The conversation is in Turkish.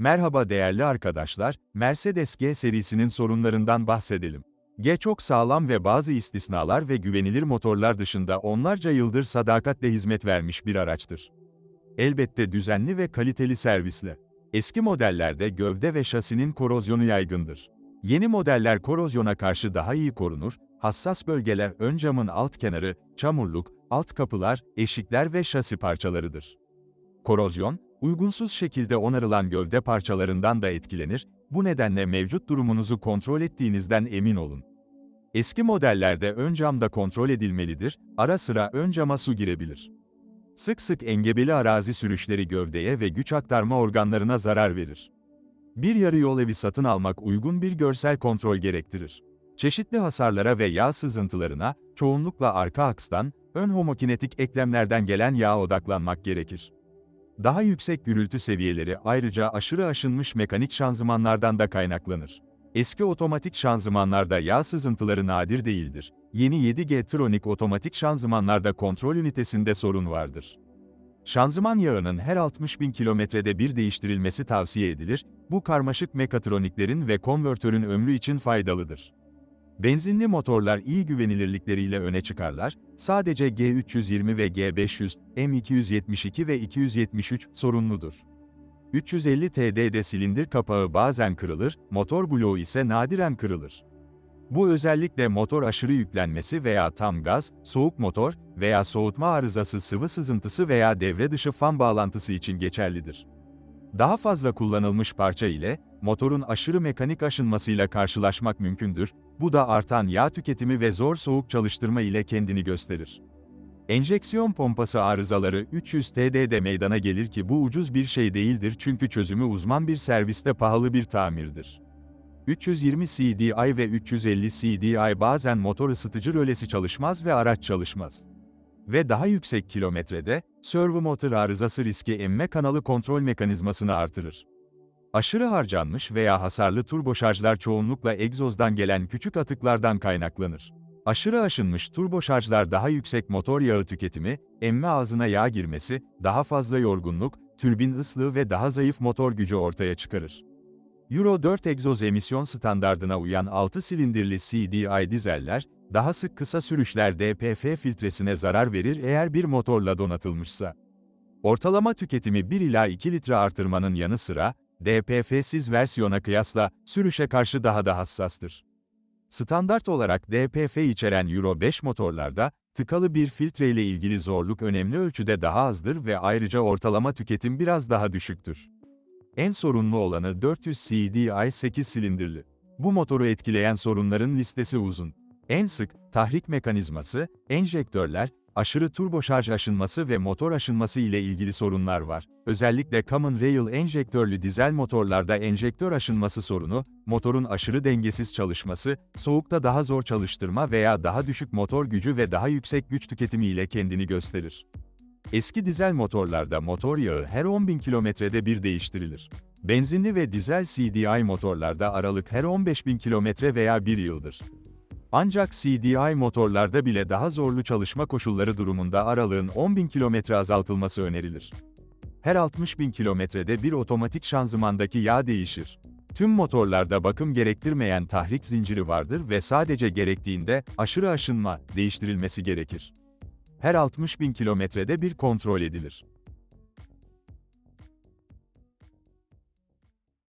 Merhaba değerli arkadaşlar, Mercedes G serisinin sorunlarından bahsedelim. G çok sağlam ve bazı istisnalar ve güvenilir motorlar dışında onlarca yıldır sadakatle hizmet vermiş bir araçtır. Elbette düzenli ve kaliteli servisle. Eski modellerde gövde ve şasinin korozyonu yaygındır. Yeni modeller korozyona karşı daha iyi korunur, hassas bölgeler ön camın alt kenarı, çamurluk, alt kapılar, eşikler ve şasi parçalarıdır. Korozyon, uygunsuz şekilde onarılan gövde parçalarından da etkilenir, bu nedenle mevcut durumunuzu kontrol ettiğinizden emin olun. Eski modellerde ön cam da kontrol edilmelidir, ara sıra ön cama su girebilir. Sık sık engebeli arazi sürüşleri gövdeye ve güç aktarma organlarına zarar verir. Bir yarı yol evi satın almak uygun bir görsel kontrol gerektirir. Çeşitli hasarlara ve yağ sızıntılarına, çoğunlukla arka akstan, ön homokinetik eklemlerden gelen yağa odaklanmak gerekir. Daha yüksek gürültü seviyeleri ayrıca aşırı aşınmış mekanik şanzımanlardan da kaynaklanır. Eski otomatik şanzımanlarda yağ sızıntıları nadir değildir. Yeni 7G Tronic otomatik şanzımanlarda kontrol ünitesinde sorun vardır. Şanzıman yağının her 60 bin kilometrede bir değiştirilmesi tavsiye edilir, bu karmaşık mekatroniklerin ve konvertörün ömrü için faydalıdır. Benzinli motorlar iyi güvenilirlikleriyle öne çıkarlar, sadece G320 ve G500, M272 ve 273 sorunludur. 350 TD'de silindir kapağı bazen kırılır, motor bloğu ise nadiren kırılır. Bu özellikle motor aşırı yüklenmesi veya tam gaz, soğuk motor veya soğutma arızası sıvı sızıntısı veya devre dışı fan bağlantısı için geçerlidir. Daha fazla kullanılmış parça ile, motorun aşırı mekanik aşınmasıyla karşılaşmak mümkündür, bu da artan yağ tüketimi ve zor soğuk çalıştırma ile kendini gösterir. Enjeksiyon pompası arızaları 300 TD'de meydana gelir ki bu ucuz bir şey değildir çünkü çözümü uzman bir serviste pahalı bir tamirdir. 320 CDI ve 350 CDI bazen motor ısıtıcı rölesi çalışmaz ve araç çalışmaz. Ve daha yüksek kilometrede, servo motor arızası riski emme kanalı kontrol mekanizmasını artırır. Aşırı harcanmış veya hasarlı turboşarjlar çoğunlukla egzozdan gelen küçük atıklardan kaynaklanır. Aşırı aşınmış turboşarjlar daha yüksek motor yağı tüketimi, emme ağzına yağ girmesi, daha fazla yorgunluk, türbin ıslığı ve daha zayıf motor gücü ortaya çıkarır. Euro 4 egzoz emisyon standardına uyan 6 silindirli CDI dizeller, daha sık kısa sürüşler DPF filtresine zarar verir eğer bir motorla donatılmışsa. Ortalama tüketimi 1 ila 2 litre artırmanın yanı sıra, DPF'siz versiyona kıyasla sürüşe karşı daha da hassastır. Standart olarak DPF içeren Euro 5 motorlarda, tıkalı bir filtre ile ilgili zorluk önemli ölçüde daha azdır ve ayrıca ortalama tüketim biraz daha düşüktür. En sorunlu olanı 400 CDI 8 silindirli. Bu motoru etkileyen sorunların listesi uzun. En sık, tahrik mekanizması, enjektörler, aşırı turboşarj aşınması ve motor aşınması ile ilgili sorunlar var. Özellikle Common Rail enjektörlü dizel motorlarda enjektör aşınması sorunu, motorun aşırı dengesiz çalışması, soğukta daha zor çalıştırma veya daha düşük motor gücü ve daha yüksek güç tüketimi ile kendini gösterir. Eski dizel motorlarda motor yağı her 10.000 kilometrede bir değiştirilir. Benzinli ve dizel CDI motorlarda aralık her 15.000 kilometre veya bir yıldır. Ancak CDI motorlarda bile daha zorlu çalışma koşulları durumunda aralığın 10.000 kilometre azaltılması önerilir. Her 60.000 kilometrede bir otomatik şanzımandaki yağ değişir. Tüm motorlarda bakım gerektirmeyen tahrik zinciri vardır ve sadece gerektiğinde aşırı aşınma değiştirilmesi gerekir. Her 60.000 kilometrede bir kontrol edilir.